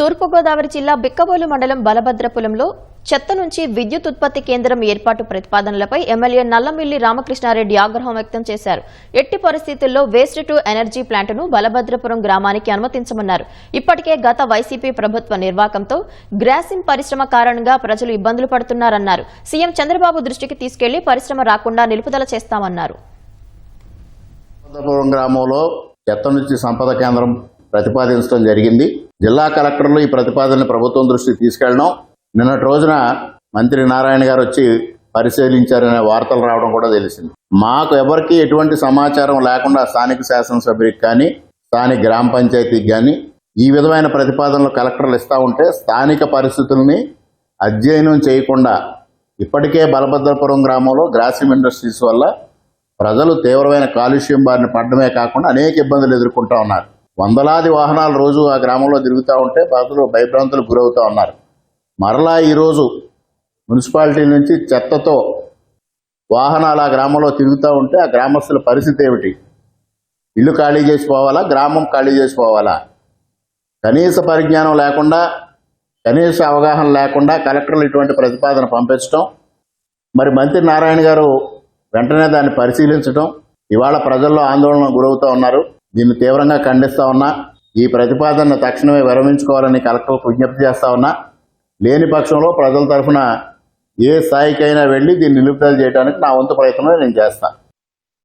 తూర్పుగోదావరి జిల్లా బిక్కబోలు మండలం బలభద్రపురంలో చెత్త నుంచి విద్యుత్ ఉత్పత్తి కేంద్రం ఏర్పాటు ప్రతిపాదనలపై ఎమ్మెల్యే నల్లమిల్లి రామకృష్ణారెడ్డి ఆగ్రహం వ్యక్తం చేశారు. ఎట్టి పరిస్థితుల్లో వేస్ట్ టు ఎనర్జీ ప్లాంటును బలభద్రపురం గ్రామానికి అనుమతించమన్నారు. ఇప్పటికే గత వైసీపీ ప్రభుత్వ నిర్వాకంతో గ్రాసిం పరిశ్రమ కారణంగా ప్రజలు ఇబ్బందులు పడుతున్నారన్నారు. సీఎం చంద్రబాబు దృష్టికి తీసుకెళ్ళి పరిశ్రమ రాకుండా నిలుపుదల చేస్తామన్నారు. గ్రామంలో చెత్త నుంచి సంపద కేంద్రం ప్రతిపాదించడం జరిగింది. జిల్లా కలెక్టర్లు ఈ ప్రతిపాదనని ప్రభుత్వం దృష్టికి తీసుకెళ్ళడం. నిన్నటి రోజున మంత్రి నారాయణ గారు వచ్చి పరిశీలించారనే వార్తలు రావడం కూడా తెలిసింది. మాకు ఎవరికి ఎటువంటి సమాచారం లేకుండా స్థానిక శాసనసభ్యుడికి కానీ స్థానిక గ్రామ పంచాయతీకి కానీ ఈ విధమైన ప్రతిపాదనలు కలెక్టర్లు ఇస్తూ ఉంటే స్థానిక పరిస్థితుల్ని అధ్యయనం చేయకుండా ఇప్పటికే బలభద్రపురం గ్రామంలో గ్రాసిమ్ ఇండస్ట్రీస్ వల్ల ప్రజలు తీవ్రమైన కాలుష్యం బారిన పడడమే కాకుండా అనేక ఇబ్బందులు ఎదుర్కొంటూ ఉన్నారు. వందలాది వాహనాలు రోజు ఆ గ్రామంలో తిరుగుతూ ఉంటే ప్రజలు భయభ్రాంతులు గురవుతూ ఉన్నారు. మరలా ఈరోజు మున్సిపాలిటీ నుంచి చెత్తతో వాహనాలు ఆ గ్రామంలో తిరుగుతూ ఉంటే ఆ గ్రామస్తుల పరిస్థితి ఏమిటి? ఇల్లు ఖాళీ చేసిపోవాలా గ్రామం ఖాళీ చేసిపోవాలా కనీస పరిజ్ఞానం లేకుండా కనీస అవగాహన లేకుండా కలెక్టర్లు ఇటువంటి ప్రతిపాదన పంపించడం మరి మంత్రి నారాయణ గారు వెంటనే దాన్ని పరిశీలించడం ఇవాళ ప్రజల్లో ఆందోళన గురవుతూ ఉన్నారు. దీన్ని తీవ్రంగా ఖండిస్తా ఉన్నా ఈ ప్రతిపాదనను తక్షణమే విరమించుకోవాలని కలెక్టర్లకు విజ్ఞప్తి చేస్తా ఉన్నా లేని పక్షంలో ప్రజల తరఫున ఏ స్థాయికైనా వెళ్ళి దీన్ని నిలుపుదల చేయడానికి నా వంతు ప్రయత్నమే నేను చేస్తాను